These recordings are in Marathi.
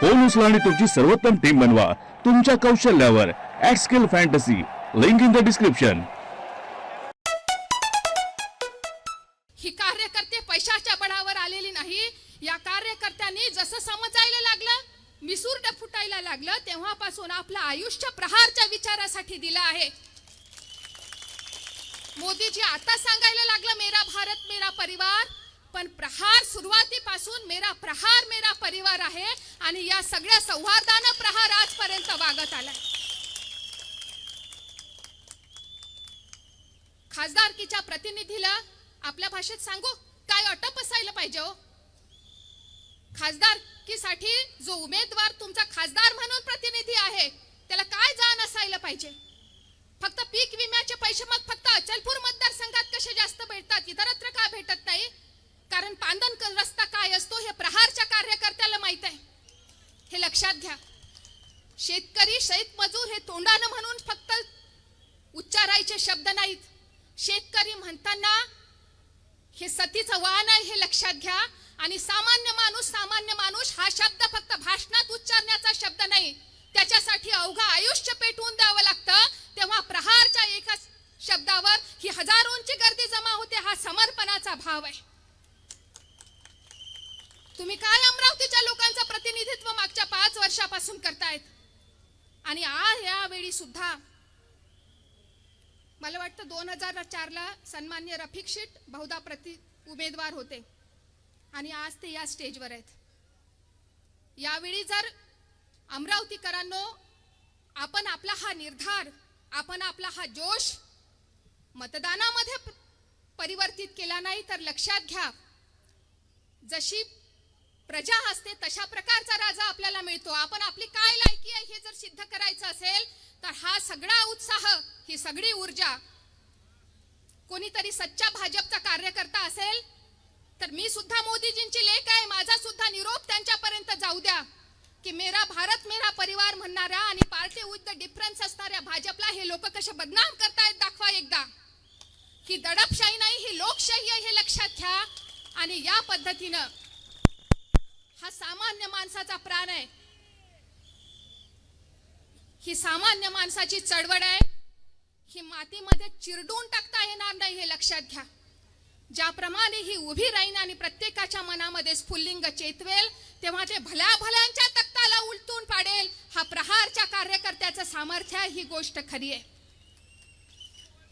फोन उचला आणि तुमची सर्वोत्तम टीम बनवा. तुमच्या कौशल्यावर at skill fantasy link in the description ही कार्यकर्ते पैशाच्या बळावर आलेली नाही. या कार्यकर्त्यांनी जसं समजायला लागलं मिसूर फुटायला लागलं तेव्हापासून आपलं आयुष्य प्रहारच्या विचारासाठी दिलं आहे. मोदीजी आता सांगायला लागलं मेरा भारत मेरा परिवार. पण प्रहार सुरुवातीपासून मेरा प्रहार मेरा परिवार आहे आणि या सगळ्या सौहार्दानं प्रहार आजपर्यंत वागत आलाय. खासदारकीच्या प्रतिनिधीला आपल्या भाषेत सांगू? काय अटप असायला पाहिजे हो? खासदारकीसाठी जो उमेदवार तुमचा खासदार म्हणून प्रतिनिधी आहे त्याला काय जाण असायला पाहिजे फक्त पीक विम्याचे पैसे मग फक्त अचलपूर मतदारसंघात कसे जास्त भेटतात इतरत्र का भेटत नाही कारण पांदन क- रस्ता काय असतो हे प्रहारच्या कार्यकर्त्याला माहीत आहे हे लक्षात घ्या शेतकरी शेतमजूर हे तोंडानं म्हणून फक्त उच्चारायचे शब्द नाहीत शेतकरी म्हणताना हे सतीचं वाहन आहे हे लक्षात घ्या. आणि सामान्य माणूस सामान्य माणूस हा शब्द फक्त भाषणात उच्चारण्याचा शब्द नाही. त्याच्यासाठी अवघं आयुष्य पेटवून द्यावं लागतं. तेव्हा प्रहारच्या एका शब्दावर ही हजारोंची गर्दी जमा होते हा समर्पणाचा भाव आहे. तुम्ही काय अमरावतीच्या लोकांचं प्रतिनिधित्व मागच्या पाच वर्षापासून करतायत? आणि आज यावेळी सुद्धा मला वाटतं दोन हजार चारला सन्मान्य रफिक शेठ बहुधा प्रति उमेदवार होते. आणि आज ते या स्टेजवर आहेत. यावेळी जर अमरावतीकरांनो आपण आपला हा निर्धार आपण आपला हा जोश मतदानामध्ये परिवर्तित केला नाही तर लक्षात घ्या. जशी प्रजा असते तशा प्रकारचा राजा आपल्याला मिळतो. आपण आपली काय लायकी आहे हे जर सिद्ध करायचं असेल तर हा सगळा उत्साह ही सगळी ऊर्जा कोणीतरी सच्चा भाजपचा कार्यकर्ता असेल तर मी सुद्धा मोदीजींची लेख आहे. माझा सुद्धा निरोप त्यांच्यापर्यंत जाऊ द्या. की मेरा भारत मेरा परिवार म्हणणाऱ्या आणि पार्टी विथ द डिफरन्स असणाऱ्या भाजपला हे लोक कसे बदनाम करतायत दाखवा एकदा. ही दडपशाही नाही ही लोकशाही आहे हे लक्षात घ्या. आणि या पद्धतीनं हा सामान्य माणसाचा प्राण आहे. ही सामान्य माणसाची चळवळ आहे. ही मातीमध्ये चिरडून टाकता येणार नाही हे लक्षात घ्या. ज्याप्रमाणे ही उभी राहीन आणि प्रत्येकाच्या मनामध्ये स्फुल्लिंग चेतवेल तेव्हा ते भल्या भल्यांच्या तक्ताला उलटून पाडेल. हा प्रहारच्या कार्यकर्त्याचं सामर्थ्य आहे ही गोष्ट खरी आहे.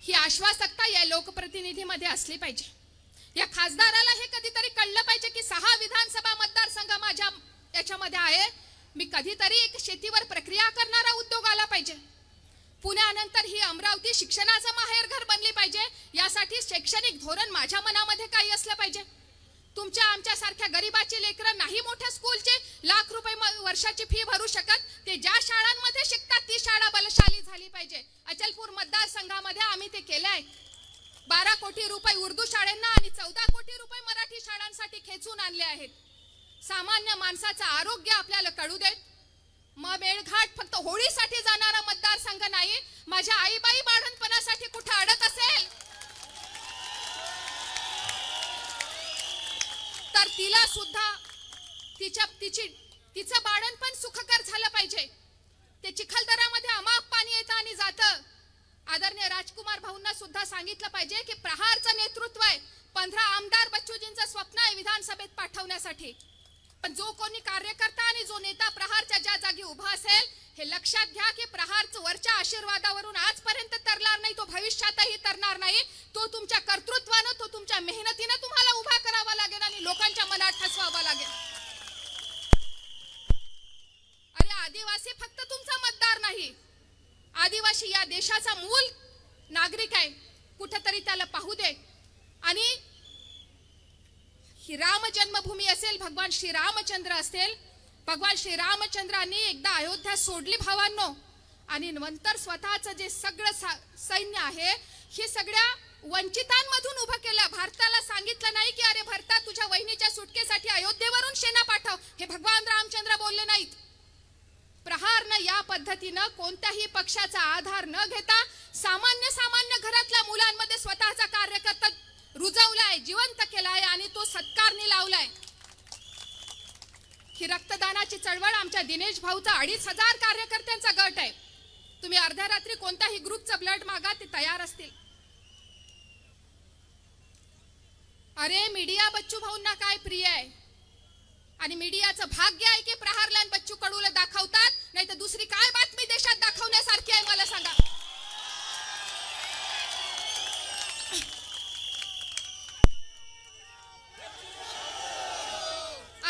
ही आश्वासकता या लोकप्रतिनिधीमध्ये असली पाहिजे. या खासदाराला हे कधीतरी कळलं पाहिजे की सहा विधानसभा मतदारसंघ माझ्या याच्यामध्ये आहे. मी कधीतरी एक शेतीवर प्रक्रिया करणारा उद्योग आला पाहिजे. पुण्यानंतर ही अमरावती शिक्षणाचं माहेरघर बनली पाहिजे. यासाठी शैक्षणिक धोरण माझ्या मनामध्ये काही असलं पाहिजे. तुमच्या आमच्या सारख्या गरीबाची लेकरं नाही मोठ्या स्कूलचे लाख रुपये म- वर्षाची फी भरू शकत. ते ज्या शाळांमध्ये शिकतात ती शाळा बलशाली झाली पाहिजे. अचलपूर मतदारसंघामध्ये आम्ही ते केलंय. बारा कोटी रुपये उर्दू शाळांना आणि चौदा कोटी रुपये मराठी शाळांसाठी खेचून आणले आहेत. सामान्य माणसाचं आरोग्य आपल्याला कळू देत. मग मेळघाट फक्त होळीसाठी जाणारा मतदारसंघ नाही माझ्या आईबाई बाळणपणासाठी कुठे अडत असेल? तर तिला सुद्धा तिच्या तिची तिचं बाळणपण सुखकर झालं पाहिजे. ते चिखलदरामध्ये अमाप पाणी येतं आणि जातं. आदरणीय राजकुमार भाऊंना सुद्धा सांगितलं पाहिजे की प्रहारचं नेतृत्व आहे. पंधरा आमदार बच्चूजींचं स्वप्न आहे विधानसभेत पाठवण्यासाठी. पण जो कोणी कार्यकर्ता आणि जो नेता प्रहारच्या ज्या जागी उभा असेल हे लक्षात घ्या की प्रहारचं वरच्या आशीर्वादावरून आजपर्यंत तरणार नाही तो भविष्यातही तरणार नाही. तो तुमच्या कर्तृत्वानं तो तुमच्या मेहनतीनं तुम्हाला उभा करावा लागेल आणि लोकांच्या मनात ठसवावा लागेल. अरे आदिवासी फक्त तुमचा मतदार नाही. आदिवासी या देशाचा मूल नागरिक आहे. कुठंतरी त्याला पाहू दे. आणि ही राम जन्मभूमी असेल भगवान श्रीरामचंद्र असेल भगवान श्रीरामचंद्रांनी एकदा अयोध्या सोडली भावांनो. आणि नंतर स्वतःचं जे सगळं सा- सैन्य आहे हे सगळ्या वंचितांमधून उभं केलं. भारताला सांगितलं नाही की अरे भारतात तुझ्या वहिनीच्या सुटकेसाठी अयोध्येवरून सेना पाठव. हे भगवान रामचंद्र बोलले नाहीत. प्रहारनं या पद्धतीनं कोणत्याही पक्षाचा आधार न घेता सामान्य सामान्य घरातल्या मुलांमध्ये स्वतःचा कार्यकर्ता रुजवलाय जिवंत केलाय आणि तो सत्कारने लावलाय. ही रक्तदानाची चळवळ आमच्या दिनेश भाऊचा अडीच हजार कार्यकर्त्यांचा गट आहे. तुम्ही अर्ध्या रात्री कोणत्याही ग्रुपचं ब्लड मागा ते तयार असतील. अरे मीडिया बच्चू भाऊंना काय प्रिय आहे? आणि मीडियाचं भाग्य आहे की प्रहारलाल बच्चू कडूला दाखवतात नाही तर दुसरी काय बातमी देशात दाखवण्यासारखी आहे मला सांगा.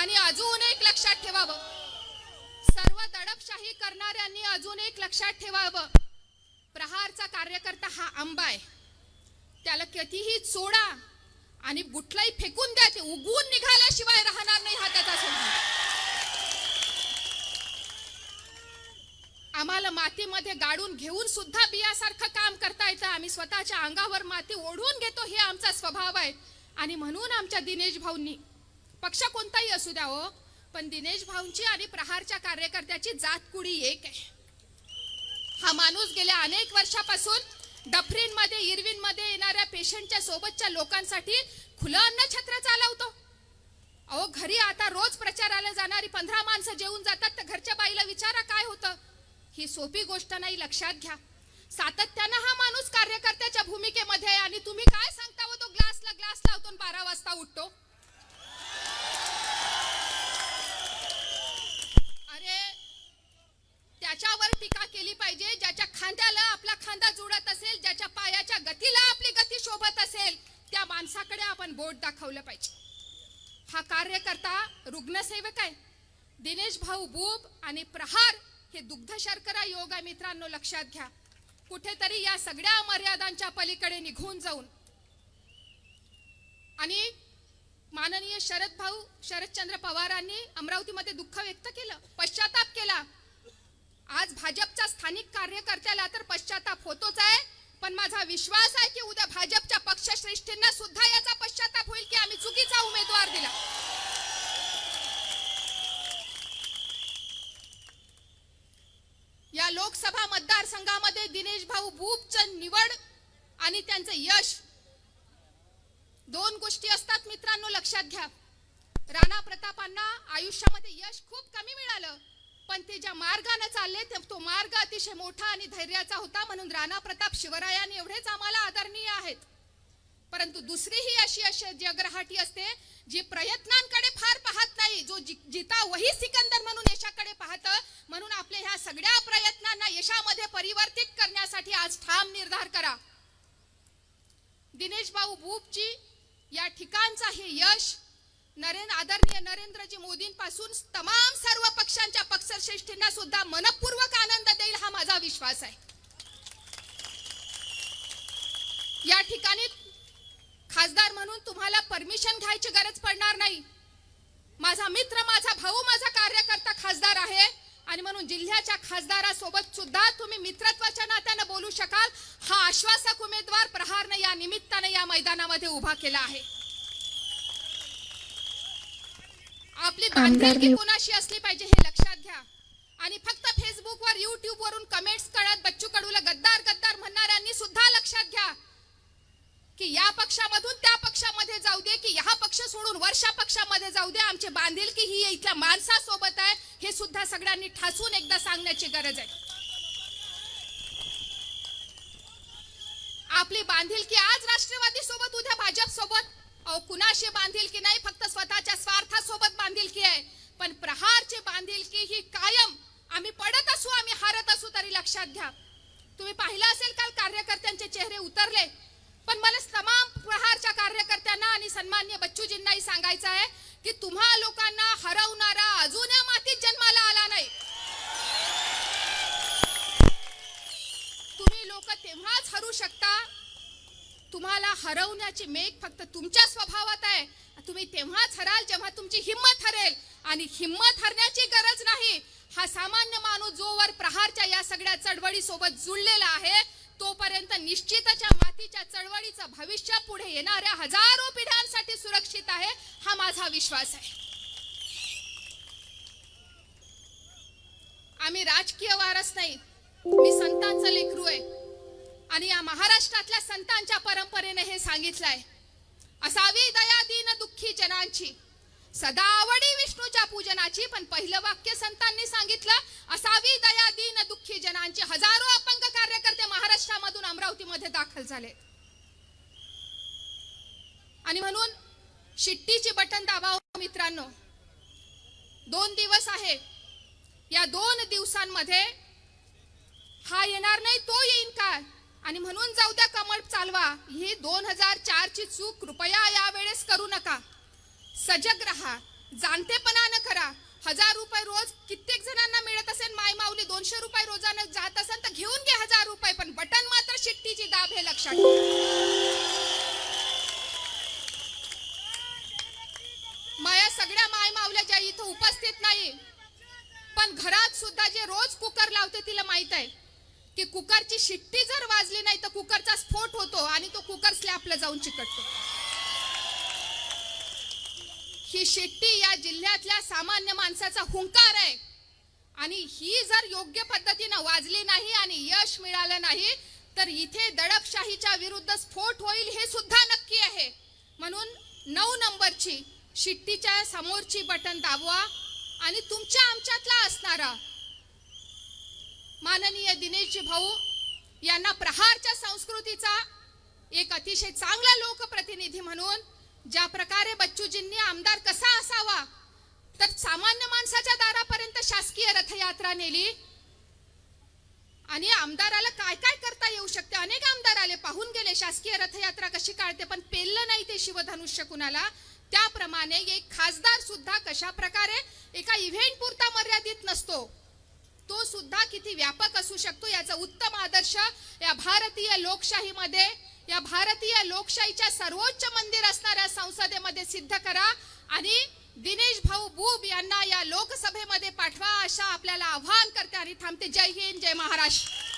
आणि अजून एक लक्षात ठेवावं. सर्व दडपशाही करणाऱ्यांनी अजून एक लक्षात ठेवावं. प्रहारचा कार्यकर्ता हा आंबा आहे. त्याला कितीही चोडा आणि बुटलाई फेकून द्या ते उगवून निघाल्याशिवाय राहणार नाही हा त्याचा सिद्धांत आम्हाला मातीमध्ये गाडून घेऊन सुद्धा बियासारखं काम करता येतं. आम्ही स्वतःच्या अंगावर माती ओढून घेतो हे आमचा स्वभाव आहे. आणि म्हणून आमच्या दिनेश भाऊंनी पक्ष कोणताही असू द्या हो पण दिनेश भाऊंची आणि प्रहारच्या कार्यकर्त्याची जात कुडी एक आहे. हा माणूस गेल्या अनेक वर्षापासून डफरीनमध्ये इरविनमध्ये येणाऱ्या पेशंटच्या सोबतच्या लोकांसाठी खुलं अन्न छत्र चालवतो. अहो घरी आता रोज प्रचाराला जाणारी पंधरा माणसं जेवून जातात तर घरच्या बाईला विचारा काय होतं? ही सोपी गोष्ट नाही लक्षात घ्या. सातत्यानं हा माणूस कार्यकर्त्याच्या भूमिकेमध्ये आहे आणि तुम्ही काय सांगता हो तो ग्लासला ग्लास लावतो बारा वाजता उठतो अरे त्याच्यावर टीका केली पाहिजे ज्याच्या खांद्याला आपला खांदा जुळत असेल ज्याच्या पायाच्या गतीला आपली गती शोभत असेल त्या माणसाकडे आपण बोट दाखवलं पाहिजे. हा कार्यकर्ता रुग्णसेवक आहे. दिनेश भाऊ बुब आणि प्रहार हे दुग्ध शर्करा योग आहे मित्रांनो लक्षात घ्या. कुठेतरी या सगळ्या मर्यादांच्या पलीकडे निघून जाऊन. आणि माननीय शरद भाऊ शरदचंद्र पवारांनी अमरावतीमध्ये दुःख व्यक्त केलं पश्चाताप केला. आज भाजपच्या स्थानिक कार्यकर्त्याला तर पश्चाताप होतोच आहे. पण माझा विश्वास आहे की उद्या भाजपच्या पक्षश्रेष्ठींना सुद्धा याचा पश्चाताप होईल की आम्ही चुकीचा उमेदवार दिला. या लोकसभा मतदारसंघामध्ये दिनेश भाऊ भूपचंद निवड आणि त्यांचं यश. दोन गोष्टी असतात मित्रांनो लक्षात घ्या. राणा प्रतापांना आयुष्यामध्ये यश खूप कमी मिळालं. पण ते ज्या मार्गाने चालले तो मार्ग अतिशय मोठा आणि धैर्याचा होता म्हणून राणा प्रताप शिवरायांनी एवढेच आम्हाला आदरणीय आहेत. परंतु दुसरी ही अशी अशी जगरहाटी असते जी प्रयत्नांकडे फार पाहत नाही जो जि- जिता वही सिकंदर म्हणून यशाकडे पाहत म्हणून आपल्या ह्या सगळ्या प्रयत्नांना यशामध्ये परिवर्तित करण्यासाठी आज ठाम निर्धार करा. दिनेश भाऊ भूपजी या ठिकाणचा हे यश नरेंद्र आदरणीय नरेंद्रजी मोदींपासून तमाम सर्व पक्षांच्या पक्षश्रेष्ठींना सुद्धा मनपूर्वक आनंद देईल हा माझा विश्वास आहे. या ठिकाणी खासदार म्हणून तुम्हाला परमिशन घ्यायची गरज पडणार नाही. माझा मित्र माझा भाऊ माझा कार्यकर्ता खासदार आहे आणि म्हणून जिल्ह्याच्या खासदारासोबत सुद्धा तुम्ही मित्रत्वाच्या नात्यानं बोलू शकाल. हा आश्वासक उमेदवार प्रहारने या निमित्ताने या मैदानामध्ये उभा केला आहे. आपली बांधिलकी कोणाशी असली पाहिजे हे लक्षात घ्या. आणि फक्त फेसबुकवर युट्यूब वरून कमेंट्स करत बच्चू कडूला गद्दार गद्दार म्हणणाऱ्यांनी सुद्धा लक्षात घ्या. की या पक्षामधून त्या पक्षामध्ये जाऊ दे की ह्या पक्ष सोडून वर्षा पक्षामध्ये जाऊ दे. आमची बांधिलकी ही इथल्या माणसासोबत आहे हे सुद्धा सगळ्यांनी ठासून एकदा सांगण्याची गरज आहे. आपली बांधिलकी आज राष्ट्रवादी सोबत उद्या भाजप सोबत कुणाशी बांधील की नाही? फक्त स्वतःच्या स्वार्थासोबत बांधील आहे पण प्रहारची बांधिलकी ही कायम आम्ही पडत असू आम्ही हारत असू तरी लक्षात घ्या तुम्ही पाहिलं असेल काल कार्यकर्त्यांचे चेहरे उतरले पण मला तमाम प्रहारच्या कार्यकर्त्यांना आणि सन्मान्य बच्चूजींनाही सांगायचं आहे की तुम्हा लोकांना हरवणारा अजून या मातीत जन्माला आला नाही तुम्ही लोक तेव्हाच हरू शकता तुम्हाला हरवण्याची मेघ फक्त तुमच्या स्वभावात आहे. तुम्ही तेव्हाच हराल जेव्हा तुमची हिंमत हरेल. आणि हिंमत हरण्याची गरज नाही. हा सामान्य माणूस जोवर प्रहारच्या या सगळ्या चळवळी सोबत जुळलेला आहे तोपर्यंत निश्चितच्या मातीच्या चळवळीचं भविष्य पुढे येणाऱ्या हजारो पिढ्यांसाठी सुरक्षित आहे हा माझा विश्वास आहे. आम्ही राजकीय वारस नाही. मी संतांचं लेकरू आहे. आणि या महाराष्ट्रातल्या संतांच्या परंपरेने हे सांगितलंय. असावी दया दीन दुःखी जनांची. सदावडी विष्णूच्या पूजनाची पण पहिलं वाक्य संतांनी सांगितलं असावी दया दीन दुःखी जनांची. हजारो अपंग कार्यकर्ते महाराष्ट्रामधून अमरावतीमध्ये दाखल झाले. आणि म्हणून शिट्टीची बटन दाबाव मित्रांनो. दोन दिवस आहे. या दोन दिवसांमध्ये हा येणार नाही तो येईन का आणि म्हणून जाऊ द्या कमळ चालवा. ही दोन हजार चारची चूक. कृपया यावेळेस करू नका. सजग राहा. जाणतेपणानं करा. हजार रुपये रोज कित्येक जणांना मिळत असेल माय माऊली दोनशे रुपये रोजानं जात असेल तर घेऊन घे हजार रुपये पण बटन मात्र शिट्टीची दाब हे लक्षात माया सगळ्या माय माऊल्या ज्या इथं उपस्थित नाही पण घरात सुद्धा जे रोज कुकर लावते तिला माहीत आहे. की कुकरची शिट्टी जर वाजली नाही तर कुकरचा स्फोट होतो आणि तो कुकर स्लॅपला जाऊन चिकटतो. ही शिट्टी या जिल्ह्यातल्या सामान्य माणसाचा हुंकार आहे. आणि ही जर योग्य पद्धतीनं वाजली नाही आणि यश मिळालं नाही तर इथे दडपशाहीच्या विरुद्ध स्फोट होईल हे सुद्धा नक्की आहे. म्हणून नऊ नंबरची शिट्टीच्या समोरची बटन दाबवा आणि तुमच्या आमच्यातला असणारा माननीय दिनेशजी भाऊ यांना प्रहारच्या संस्कृतीचा एक अतिशय चांगला लोकप्रतिनिधी म्हणून ज्या प्रकारे बच्चूजींनी आमदार कसा असावा तर सामान्य माणसाच्या दारापर्यंत शासकीय रथयात्रा नेली. आणि आमदाराला काय काय करता येऊ शकते? अनेक आमदार आले पाहून गेले शासकीय रथयात्रा कशी काढते पण पेललं नाही ते शिवधनुष्य कुणाला? त्याप्रमाणे एक खासदार सुद्धा कशा प्रकारे एका इव्हेंट पुरता मर्यादित नसतो. तो सुद्धा किती व्यापक असू शकतो याचा उत्तम आदर्श या भारतीय लोकशाहीमध्ये या भारतीय लोकशाहीच्या सर्वोच्च मंदिर असणाऱ्या संसदेमध्ये सिद्ध करा आणि दिनेश भाऊ बुब यांना या लोकसभेमध्ये पाठवा अशा आपल्याला आव्हान करते आणि थांबते. जय हिंद जय महाराष्ट्र.